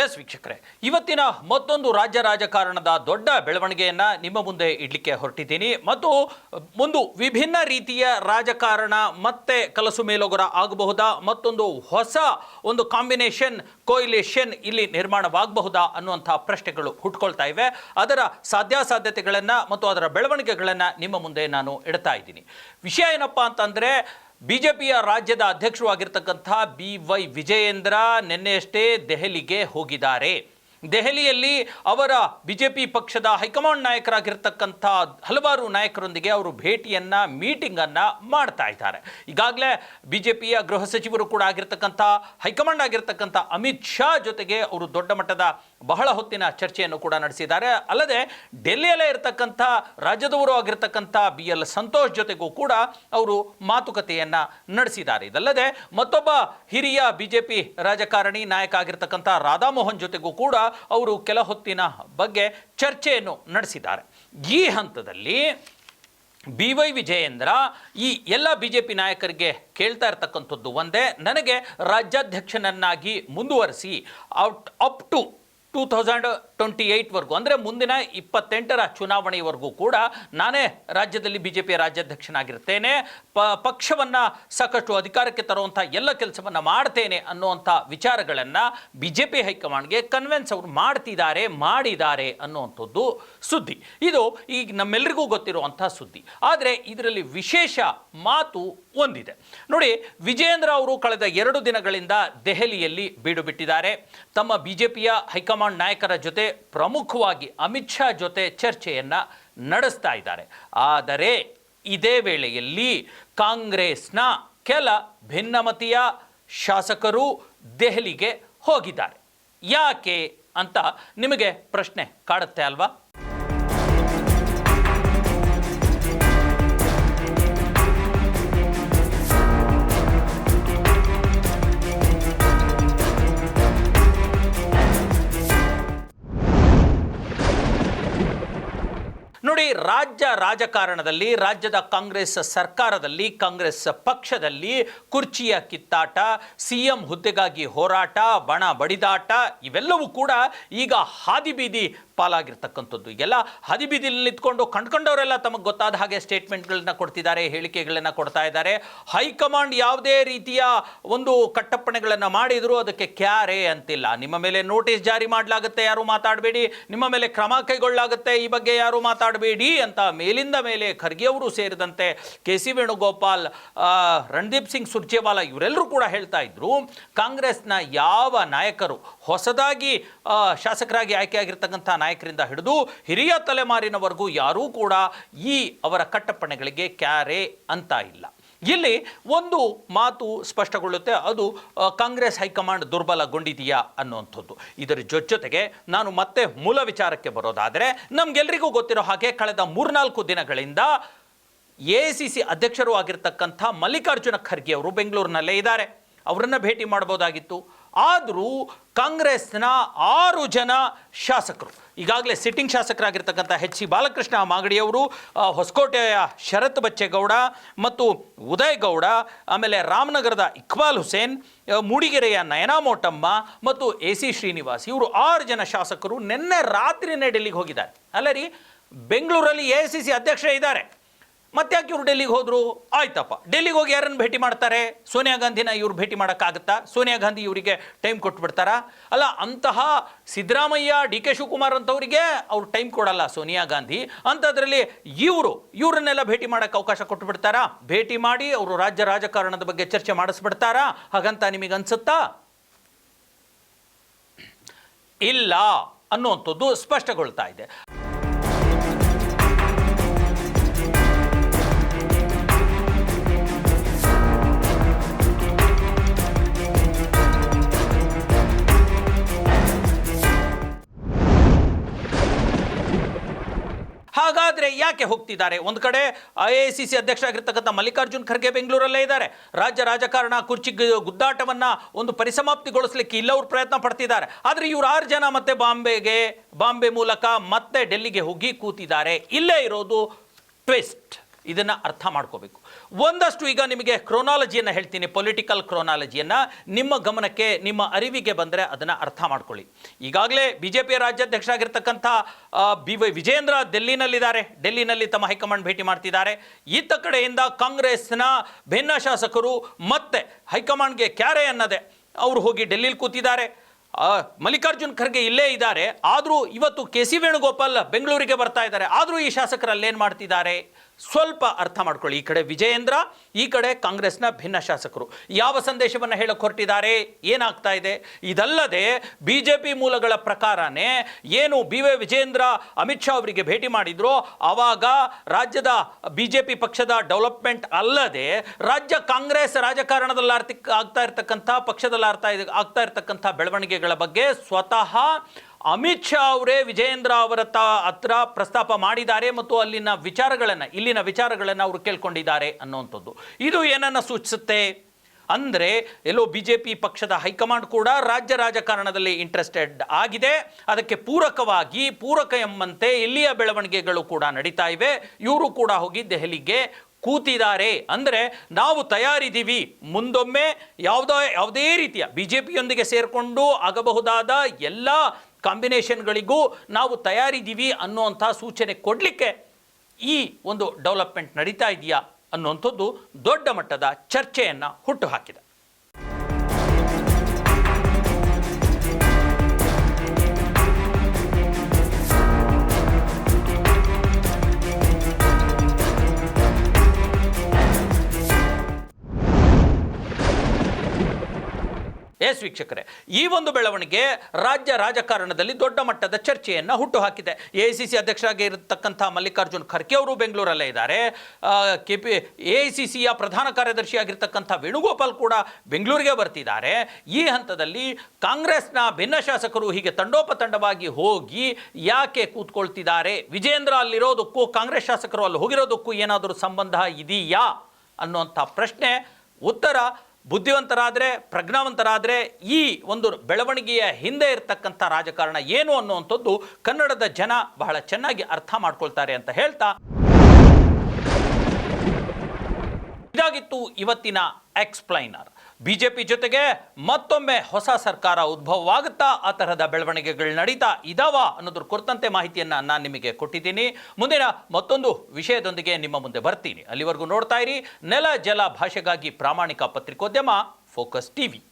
S ವೀಕ್ಷಕರೇ, ಇವತ್ತಿನ ಮತ್ತೊಂದು ರಾಜ್ಯ ರಾಜಕಾರಣದ ದೊಡ್ಡ ಬೆಳವಣಿಗೆಯನ್ನು ನಿಮ್ಮ ಮುಂದೆ ಇಡಲಿಕ್ಕೆ ಹೊರಟಿದ್ದೀನಿ. ಮತ್ತು ಒಂದು ವಿಭಿನ್ನ ರೀತಿಯ ರಾಜಕಾರಣ ಮತ್ತೆ ಕಲಸು ಮೇಲೋಗರ ಆಗಬಹುದಾ? ಮತ್ತೊಂದು ಹೊಸ ಒಂದು ಕಾಂಬಿನೇಷನ್ ಕೋಯಿಲೇಷನ್ ಇಲ್ಲಿ ನಿರ್ಮಾಣವಾಗಬಹುದಾ ಅನ್ನುವಂಥ ಪ್ರಶ್ನೆಗಳು ಹುಟ್ಕೊಳ್ತಾ ಇವೆ. ಅದರ ಸಾಧ್ಯಾಸಾಧ್ಯತೆಗಳನ್ನು ಮತ್ತು ಅದರ ಬೆಳವಣಿಗೆಗಳನ್ನು ನಿಮ್ಮ ಮುಂದೆ ನಾನು ಇಡ್ತಾ ಇದ್ದೀನಿ. ವಿಷಯ ಏನಪ್ಪ ಅಂತಂದರೆ ಬಿ ಜೆ ಪಿಯ ರಾಜ್ಯದ ಅಧ್ಯಕ್ಷರು ಆಗಿರ್ತಕ್ಕಂಥ ಬಿ ವೈ ವಿಜಯೇಂದ್ರ ನಿನ್ನೆಯಷ್ಟೇ ದೆಹಲಿಗೆ ಹೋಗಿದ್ದಾರೆ. ದೆಹಲಿಯಲ್ಲಿ ಅವರ ಬಿಜೆಪಿ ಪಕ್ಷದ ಹೈಕಮಾಂಡ್ ನಾಯಕರಾಗಿರ್ತಕ್ಕಂಥ ಹಲವಾರು ನಾಯಕರೊಂದಿಗೆ ಅವರು ಭೇಟಿಯನ್ನು, ಮೀಟಿಂಗನ್ನು ಮಾಡ್ತಾ ಇದ್ದಾರೆ. ಈಗಾಗಲೇ ಬಿ ಜೆ ಪಿಯ ಗೃಹ ಸಚಿವರು ಕೂಡ ಆಗಿರ್ತಕ್ಕಂಥ, ಹೈಕಮಾಂಡ್ ಆಗಿರ್ತಕ್ಕಂಥ ಅಮಿತ್ ಶಾ ಜೊತೆಗೆ ಅವರು ದೊಡ್ಡ ಮಟ್ಟದ ಬಹಳ ಹೊತ್ತಿನ ಚರ್ಚೆಯನ್ನು ಕೂಡ ನಡೆಸಿದ್ದಾರೆ. ಅಲ್ಲದೆ ಡೆಲ್ಲಿಯಲ್ಲೇ ಇರತಕ್ಕಂಥ, ರಾಜ್ಯದವರು ಆಗಿರ್ತಕ್ಕಂಥ ಬಿ ಎಲ್ ಸಂತೋಷ್ ಜೊತೆಗೂ ಕೂಡ ಅವರು ಮಾತುಕತೆಯನ್ನು ನಡೆಸಿದ್ದಾರೆ. ಇದಲ್ಲದೆ ಮತ್ತೊಬ್ಬ ಹಿರಿಯ ಬಿ ಜೆ ಪಿ ರಾಜಕಾರಣಿ ನಾಯಕ ಆಗಿರ್ತಕ್ಕಂಥ ರಾಧಾಮೋಹನ್ ಜೊತೆಗೂ ಕೂಡ ಅವರು ಕೆಲ ಹೊತ್ತಿನ ಬಗ್ಗೆ ಚರ್ಚೆಯನ್ನು ನಡೆಸಿದ್ದಾರೆ. ಈ ಹಂತದಲ್ಲಿ ಬಿ ವೈ ವಿಜಯೇಂದ್ರ ಈ ಎಲ್ಲ ಬಿ ಜೆ ಪಿ ನಾಯಕರಿಗೆ ಕೇಳ್ತಾ ಇರ್ತಕ್ಕಂಥದ್ದು ಒಂದೇ. ನನಗೆ ರಾಜ್ಯಾಧ್ಯಕ್ಷನನ್ನಾಗಿ ಮುಂದುವರಿಸಿ, out, up to two thousand twenty ಏಯ್ಟ್ವರೆಗೂ ಅಂದರೆ ಮುಂದಿನ ಇಪ್ಪತ್ತೆಂಟರ ಚುನಾವಣೆಯವರೆಗೂ ಕೂಡ ನಾನೇ ರಾಜ್ಯದಲ್ಲಿ ಬಿ ಜೆ ಪಿಯ ರಾಜ್ಯಾಧ್ಯಕ್ಷನಾಗಿರ್ತೇನೆ. ಪ, ಪಕ್ಷವನ್ನು ಸಾಕಷ್ಟು ಅಧಿಕಾರಕ್ಕೆ ತರುವಂಥ ಎಲ್ಲ ಕೆಲಸವನ್ನು ಮಾಡ್ತೇನೆ ಅನ್ನುವಂಥ ವಿಚಾರಗಳನ್ನು ಬಿ ಜೆ ಪಿ ಹೈಕಮಾಂಡ್ಗೆ ಕನ್ವೆನ್ಸ್ ಅವರು ಮಾಡ್ತಿದ್ದಾರೆ, ಮಾಡಿದ್ದಾರೆ ಅನ್ನುವಂಥದ್ದು ಸುದ್ದಿ. ಇದು ಈಗ ನಮ್ಮೆಲ್ಲರಿಗೂ ಗೊತ್ತಿರುವಂಥ ಸುದ್ದಿ. ಆದರೆ ಇದರಲ್ಲಿ ವಿಶೇಷ ಮಾತು ಒಂದಿದೆ. ನೋಡಿ, ವಿಜಯೇಂದ್ರ ಅವರು ಕಳೆದ ಎರಡು ದಿನಗಳಿಂದ ದೆಹಲಿಯಲ್ಲಿ ಬೀಡು ಬಿಟ್ಟಿದ್ದಾರೆ. ತಮ್ಮ ಬಿಜೆಪಿಯ ಹೈಕಮಾಂಡ್ ನಾಯಕರ ಜೊತೆ ಪ್ರಮುಖವಾಗಿ ಅಮಿತ್ ಶಾ ಜೊತೆ ಚರ್ಚೆಯನ್ನು ನಡೆಸ್ತಾ ಇದ್ದಾರೆ. ಆದರೆ, ಇದೇ ವೇಳೆಯಲ್ಲಿ ಕಾಂಗ್ರೆಸ್ನ ಕೆಲ ಭಿನ್ನಮತೀಯ ಶಾಸಕರು ದೆಹಲಿಗೆ ಹೋಗಿದ್ದಾರೆ. ಯಾಕೆ ಅಂತ ನಿಮಗೆ ಪ್ರಶ್ನೆ ಕಾಡುತ್ತೆ ಅಲ್ವಾ? ರಾಜಕಾರಣದಲ್ಲಿ, ರಾಜ್ಯದ ಕಾಂಗ್ರೆಸ್ ಸರ್ಕಾರದಲ್ಲಿ, ಕಾಂಗ್ರೆಸ್ ಪಕ್ಷದಲ್ಲಿ ಕುರ್ಚಿಯ ಕಿತ್ತಾಟ, ಸಿಎಂ ಹುದ್ದೆಗಾಗಿ ಹೋರಾಟ, ಬಣ ಬಡಿದಾಟ, ಇವೆಲ್ಲವೂ ಕೂಡ ಈಗ ಹಾದಿಬೀದಿ ಪಾಲಾಗಿರ್ತಕ್ಕಂಥದ್ದು. ಈಗೆಲ್ಲ ಹದಿಬೀದಿಲಿ ನಿಂತ್ಕೊಂಡು ಕಂಡ್ಕೊಂಡವರೆಲ್ಲ ತಮಗೆ ಗೊತ್ತಾದ ಹಾಗೆ ಸ್ಟೇಟ್ಮೆಂಟ್ಗಳನ್ನ ಕೊಡ್ತಿದ್ದಾರೆ, ಹೇಳಿಕೆಗಳನ್ನು ಕೊಡ್ತಾ ಇದ್ದಾರೆ. ಹೈಕಮಾಂಡ್ ಯಾವುದೇ ರೀತಿಯ ಒಂದು ಕಟ್ಟಪ್ಪಣೆಗಳನ್ನು ಮಾಡಿದರೂ ಅದಕ್ಕೆ ಕ್ಯಾರೆ ಅಂತಿಲ್ಲ. ನಿಮ್ಮ ಮೇಲೆ ನೋಟಿಸ್ ಜಾರಿ ಮಾಡಲಾಗುತ್ತೆ, ಯಾರು ಮಾತಾಡಬೇಡಿ. ನಿಮ್ಮ ಮೇಲೆ ಕ್ರಮ ಕೈಗೊಳ್ಳಲಾಗುತ್ತೆ, ಈ ಬಗ್ಗೆ ಯಾರು ಮಾತಾಡಬೇಡಿ ಅಂತ ಮೇಲಿಂದ ಮೇಲೆ ಖರ್ಗೆ ಅವರು ಸೇರಿದಂತೆ ಕೆ ಸಿ ವೇಣುಗೋಪಾಲ್ ರಣದೀಪ್ ಸಿಂಗ್ ಸುರ್ಜೇವಾಲಾ ಇವರೆಲ್ಲರೂ ಕೂಡ ಹೇಳ್ತಾ ಇದ್ರು, ಕಾಂಗ್ರೆಸ್ನ ಯಾವ ನಾಯಕರು ಹೊಸದಾಗಿ ಶಾಸಕರಾಗಿ ಆಯ್ಕೆಯಾಗಿರ್ತಕ್ಕಂಥ ನಾಯಕರಿಂದ ಹಿಡಿದು ಹಿರಿಯ ತಲೆಮಾರಿನವರೆಗೂ ಯಾರೂ ಕೂಡ ಈ ಅವರ ಕಟ್ಟಪ್ಪಣೆಗಳಿಗೆ ಕ್ಯಾರೆ ಅಂತ ಇಲ್ಲ. ಇಲ್ಲಿ ಒಂದು ಮಾತು ಸ್ಪಷ್ಟಗೊಳ್ಳುತ್ತೆ. ಅದು ಕಾಂಗ್ರೆಸ್ ಹೈಕಮಾಂಡ್ ದುರ್ಬಲಗೊಂಡಿದೆಯಾ ಅನ್ನುವಂಥದ್ದು. ಇದರ ಜೊತೆ ಜೊತೆಗೆ ನಾನು ಮತ್ತೆ ಮೂಲ ವಿಚಾರಕ್ಕೆ ಬರೋದಾದರೆ ನಮಗೆಲ್ಲರಿಗೂ ಗೊತ್ತಿರೋ ಹಾಗೆ ಕಳೆದ ಮೂರ್ನಾಲ್ಕು ದಿನಗಳಿಂದ ಎ ಸಿ ಸಿ ಅಧ್ಯಕ್ಷರು ಆಗಿರ್ತಕ್ಕಂಥ ಮಲ್ಲಿಕಾರ್ಜುನ ಖರ್ಗೆ ಅವರು ಬೆಂಗಳೂರಿನಲ್ಲೇ ಇದ್ದಾರೆ. ಅವರನ್ನು ಭೇಟಿ ಮಾಡ್ಬೋದಾಗಿತ್ತು ಆದರೂ ಕಾಂಗ್ರೆಸ್ನ ಆರು ಜನ ಶಾಸಕರು, ಈಗಾಗಲೇ ಸಿಟ್ಟಿಂಗ್ ಶಾಸಕರಾಗಿರ್ತಕ್ಕಂಥ ಹೆಚ್ ಸಿ ಬಾಲಕೃಷ್ಣ ಮಾಗಡಿಯವರು ಹೊಸಕೋಟೆಯ ಶರತ್ ಬಚ್ಚೇಗೌಡ ಮತ್ತು ಉದಯ್ ಗೌಡ, ಆಮೇಲೆ ರಾಮನಗರದ ಇಕ್ಬಾಲ್ ಹುಸೇನ್ ಮೂಡಿಗೆರೆಯ ನಯನಾ ಮೋಟಮ್ಮ ಮತ್ತು ಎ ಸಿ ಶ್ರೀನಿವಾಸ್, ಇವರು ಆರು ಜನ ಶಾಸಕರು ನಿನ್ನೆ ರಾತ್ರಿನೇ ಡೆಲ್ಲಿಗೆ ಹೋಗಿದ್ದಾರೆ. ಅಲ್ಲ ರೀ, ಬೆಂಗಳೂರಲ್ಲಿ ಎ ಸಿ ಸಿ ಅಧ್ಯಕ್ಷರೇ ಇದ್ದಾರೆ. ಮತ್ತ್ಯಾಕೆ ಇವರು ಡೆಲ್ಲಿಗೆ ಹೋದ್ರು? ಆಯ್ತಪ್ಪ. ಡೆಲ್ಲಿಗೆ ಹೋಗಿ ಯಾರನ್ನು ಭೇಟಿ ಮಾಡ್ತಾರೆ? ಸೋನಿಯಾ ಗಾಂಧಿನ ಇವ್ರು ಭೇಟಿ ಮಾಡೋಕ್ಕಾಗುತ್ತಾ? ಸೋನಿಯಾ ಗಾಂಧಿ ಇವರಿಗೆ ಟೈಮ್ ಕೊಟ್ಬಿಡ್ತಾರಾ? ಅಲ್ಲ, ಅಂತಹ ಸಿದ್ದರಾಮಯ್ಯ, ಡಿ ಕೆ ಶಿವಕುಮಾರ್ ಅಂತವರಿಗೆ ಅವ್ರು ಟೈಮ್ ಕೊಡಲ್ಲ ಸೋನಿಯಾ ಗಾಂಧಿ. ಅಂಥದ್ರಲ್ಲಿ ಇವರು, ಇವರನ್ನೆಲ್ಲ ಭೇಟಿ ಮಾಡೋಕ್ಕೆ ಅವಕಾಶ ಕೊಟ್ಟು ಬಿಡ್ತಾರಾ ಭೇಟಿ ಮಾಡಿ ಅವರು ರಾಜ್ಯ ರಾಜಕಾರಣದ ಬಗ್ಗೆ ಚರ್ಚೆ ಮಾಡಿಸ್ಬಿಡ್ತಾರಾ? ಹಾಗಂತ ನಿಮಗೆ ಅನ್ಸುತ್ತಾ? ಇಲ್ಲ ಅನ್ನುವಂಥದ್ದು ಸ್ಪಷ್ಟಗೊಳ್ತಾ ಇದೆ. ಯಾಕೆ ಹೋಗ್ತಿದ್ದಾರೆ? ಒಂದು ಕಡೆ ಐ ಎ ಸಿ ಸಿ ಅಧ್ಯಕ್ಷರಾಗಿರ್ತಕ್ಕಂಥ ಮಲ್ಲಿಕಾರ್ಜುನ್ ಖರ್ಗೆ ಬೆಂಗಳೂರಲ್ಲೇ ಇದ್ದಾರೆ. ರಾಜ್ಯ ರಾಜಕಾರಣ ಕುರ್ಚಿ ಗುದ್ದಾಟವನ್ನ ಒಂದು ಪರಿಸಮಾಪ್ತಿಗೊಳಿಸಲಿಕ್ಕೆ ಇಲ್ಲವರು ಪ್ರಯತ್ನ ಪಡ್ತಿದ್ದಾರೆ. ಆದರೆ ಇವ್ರು ಆರು ಜನ ಮತ್ತೆ ಬಾಂಬೆಗೆ, ಬಾಂಬೆ ಮೂಲಕ ಮತ್ತೆ ಡೆಲ್ಲಿಗೆ ಹೋಗಿ ಕೂತಿದ್ದಾರೆ. ಇಲ್ಲೇ ಇರೋದು ಟ್ವಿಸ್ಟ್. ಇದನ್ನ ಅರ್ಥ ಮಾಡ್ಕೋಬೇಕು. ಒಂದಷ್ಟು ಈಗ ನಿಮಗೆ ಕ್ರೋನಾಲಜಿಯನ್ನು ಹೇಳ್ತೀನಿ ಪೊಲಿಟಿಕಲ್ ಕ್ರೋನಾಲಜಿಯನ್ನು ನಿಮ್ಮ ಗಮನಕ್ಕೆ, ನಿಮ್ಮ ಅರಿವಿಗೆ ಬಂದರೆ ಅದನ್ನು ಅರ್ಥ ಮಾಡ್ಕೊಳ್ಳಿ. ಈಗಾಗಲೇ ಬಿ ಜೆ ಪಿಯ ರಾಜ್ಯಾಧ್ಯಕ್ಷ ಆಗಿರ್ತಕ್ಕಂಥ ಬಿ ವೈ ವಿಜೇಂದ್ರ ಡೆಲ್ಲಿನಲ್ಲಿದ್ದಾರೆ ಡೆಲ್ಲಿನಲ್ಲಿ ತಮ್ಮ ಹೈಕಮಾಂಡ್ ಭೇಟಿ ಮಾಡ್ತಿದ್ದಾರೆ. ಇತ್ತ ಕಡೆಯಿಂದ ಕಾಂಗ್ರೆಸ್ನ ಭಿನ್ನ ಶಾಸಕರು ಮತ್ತೆ ಹೈಕಮಾಂಡ್ಗೆ ಕ್ಯಾರೆ ಅನ್ನದೆ. ಅವರು ಹೋಗಿ ಡೆಲ್ಲಿಲಿ ಕೂತಿದ್ದಾರೆ. ಮಲ್ಲಿಕಾರ್ಜುನ್ ಖರ್ಗೆ ಇಲ್ಲೇ ಇದ್ದಾರೆ. ಆದರೂ ಇವತ್ತು ಕೆ ಸಿ ವೇಣುಗೋಪಾಲ್ ಬೆಂಗಳೂರಿಗೆ ಬರ್ತಾ ಇದ್ದಾರೆ. ಆದರೂ ಈ ಶಾಸಕರಲ್ಲಿ ಏನು ಮಾಡ್ತಿದ್ದಾರೆ? ಸ್ವಲ್ಪ ಅರ್ಥ ಮಾಡ್ಕೊಳ್ಳಿ. ಈ ಕಡೆ ವಿಜಯೇಂದ್ರ, ಈ ಕಡೆ ಕಾಂಗ್ರೆಸ್ನ ಭಿನ್ನ ಶಾಸಕರು. ಯಾವ ಸಂದೇಶವನ್ನು ಹೇಳಕ್ಕೆ ಹೊರಟಿದ್ದಾರೆ? ಏನಾಗ್ತಾ ಇದೆ? ಇದಲ್ಲದೆ ಬಿ ಜೆ ಪಿ ಮೂಲಗಳ ಪ್ರಕಾರನೇ ಏನು ಬಿ ವೈ ವಿಜಯೇಂದ್ರ, ಅಮಿತ್ ಶಾ ಅವರಿಗೆ ಭೇಟಿ ಮಾಡಿದ್ರು, ಆವಾಗ ರಾಜ್ಯದ ಬಿ ಜೆ ಪಿ ಪಕ್ಷದ ಡೆವಲಪ್ಮೆಂಟ್ ಅಲ್ಲದೆ ರಾಜ್ಯ ಕಾಂಗ್ರೆಸ್ ರಾಜಕಾರಣದಲ್ಲಿ ಆರ್ಥಿಕ ಆಗ್ತಾ ಇರತಕ್ಕಂಥ ಪಕ್ಷದಲ್ಲಿ ಆಗ್ತಾ ಆಗ್ತಾ ಇರತಕ್ಕಂಥ ಬೆಳವಣಿಗೆಗಳ ಬಗ್ಗೆ ಸ್ವತಃ ಅಮಿತ್ ಶಾ ಅವರೇ ವಿಜಯೇಂದ್ರ ಅವರ ತ ಹತ್ರ ಪ್ರಸ್ತಾಪ ಮಾಡಿದ್ದಾರೆ ಮತ್ತು ಅಲ್ಲಿನ ವಿಚಾರಗಳನ್ನು, ಇಲ್ಲಿನ ವಿಚಾರಗಳನ್ನು ಅವರು ಕೇಳ್ಕೊಂಡಿದ್ದಾರೆ ಅನ್ನುವಂಥದ್ದು. ಇದು ಏನನ್ನ ಸೂಚಿಸುತ್ತೆ ಅಂದರೆ, ಎಲ್ಲೋ ಬಿ ಜೆ ಪಿ ಪಕ್ಷದ ಹೈಕಮಾಂಡ್ ಕೂಡ ರಾಜ್ಯ ರಾಜಕಾರಣದಲ್ಲಿ ಇಂಟ್ರೆಸ್ಟೆಡ್ ಆಗಿದೆ. ಅದಕ್ಕೆ ಪೂರಕವಾಗಿ, ಪೂರಕ ಎಂಬಂತೆ ಇಲ್ಲಿಯ ಬೆಳವಣಿಗೆಗಳು ಕೂಡ ನಡೀತಾ ಇವೆ. ಇವರು ಕೂಡ ಹೋಗಿ ದೆಹಲಿಗೆ ಕೂತಿದ್ದಾರೆ. ಅಂದರೆ, ನಾವು ತಯಾರಿದ್ದೀವಿ. ಮುಂದೊಮ್ಮೆ ಯಾವುದೋ, ಯಾವುದೇ ರೀತಿಯ ಬಿ ಜೆ ಪಿಯೊಂದಿಗೆ ಸೇರಿಕೊಂಡು ಆಗಬಹುದಾದ ಎಲ್ಲ ಕಾಂಬಿನೇಷನ್ಗಳಿಗೂ ನಾವು ತಯಾರಿದ್ದೀವಿ ಅನ್ನುವಂಥ ಸೂಚನೆ ಕೊಡಲಿಕ್ಕೆ ಈ ಒಂದು ಡೆವಲಪ್ಮೆಂಟ್ ನಡೀತಾ ಇದೆಯಾ ಅನ್ನುವಂಥದ್ದು ದೊಡ್ಡ ಮಟ್ಟದ ಚರ್ಚೆಯನ್ನು ಹುಟ್ಟುಹಾಕಿದೆ ಎಸ್ ವೀಕ್ಷಕರೇ, ಈ ಒಂದು ಬೆಳವಣಿಗೆ ರಾಜ್ಯ ರಾಜಕಾರಣದಲ್ಲಿ ದೊಡ್ಡ ಮಟ್ಟದ ಚರ್ಚೆಯನ್ನು ಹುಟ್ಟುಹಾಕಿದೆ. ಎ ಐ ಸಿ ಸಿ ಅಧ್ಯಕ್ಷರಾಗಿ ಇರತಕ್ಕಂಥ ಮಲ್ಲಿಕಾರ್ಜುನ್ ಖರ್ಗೆ ಅವರು ಬೆಂಗಳೂರಲ್ಲೇ ಇದ್ದಾರೆ. K P A I C ಸಿಯ ಪ್ರಧಾನ ಕಾರ್ಯದರ್ಶಿಯಾಗಿರ್ತಕ್ಕಂಥ ವೇಣುಗೋಪಾಲ್ ಕೂಡ ಬೆಂಗಳೂರಿಗೆ ಬರ್ತಿದ್ದಾರೆ. ಈ ಹಂತದಲ್ಲಿ ಕಾಂಗ್ರೆಸ್ನ ಭಿನ್ನ ಶಾಸಕರು ಹೀಗೆ ತಂಡೋಪತಂಡವಾಗಿ ಹೋಗಿ ಯಾಕೆ ಕೂತ್ಕೊಳ್ತಿದ್ದಾರೆ? ವಿಜೇಂದ್ರ ಅಲ್ಲಿರೋದಕ್ಕೂ, ಕಾಂಗ್ರೆಸ್ ಶಾಸಕರು ಅಲ್ಲಿ ಹೋಗಿರೋದಕ್ಕೂ ಏನಾದರೂ ಸಂಬಂಧ ಇದೆಯಾ ಅನ್ನುವಂಥ ಪ್ರಶ್ನೆ, ಉತ್ತರ ಬುದ್ಧಿವಂತರಾದರೆ, ಪ್ರಜ್ಞಾವಂತರಾದರೆ ಈ ಒಂದು ಬೆಳವಣಿಗೆಯ ಹಿಂದೆ ಇರತಕ್ಕಂಥ ರಾಜಕಾರಣ ಏನು ಅನ್ನುವಂಥದ್ದು ಕನ್ನಡದ ಜನ ಬಹಳ ಚೆನ್ನಾಗಿ ಅರ್ಥ ಮಾಡ್ಕೊಳ್ತಾರೆ ಅಂತ ಹೇಳ್ತಾ ಇದಾಗಿತ್ತು ಇವತ್ತಿನ ಎಕ್ಸ್ಪ್ಲೈನರ್ ಬಿಜೆಪಿ ಜೊತೆಗೆ ಮತ್ತೊಮ್ಮೆ ಹೊಸ ಸರ್ಕಾರ ಉದ್ಭವವಾಗುತ್ತಾ ಆ ತರಹದ ಬೆಳವಣಿಗೆಗಳು ನಡೀತಾ ಇದಾವ ಅನ್ನೋದ್ರ ಕುರಿತಂತೆ ಮಾಹಿತಿಯನ್ನ ನಾನು ನಿಮಗೆ ಕೊಟ್ಟಿದ್ದೀನಿ. ಮುಂದಿನ ಮತ್ತೊಂದು ವಿಷಯದೊಂದಿಗೆ ನಿಮ್ಮ ಮುಂದೆ ಬರ್ತೀನಿ. ಅಲ್ಲಿವರೆಗೂ ನೋಡ್ತಾ ಇರಿ. ನೆಲ, ಜಲ, ಭಾಷೆಗಾಗಿ ಪ್ರಾಮಾಣಿಕ ಪತ್ರಿಕೋದ್ಯಮ, ಫೋಕಸ್ ಟಿವಿ.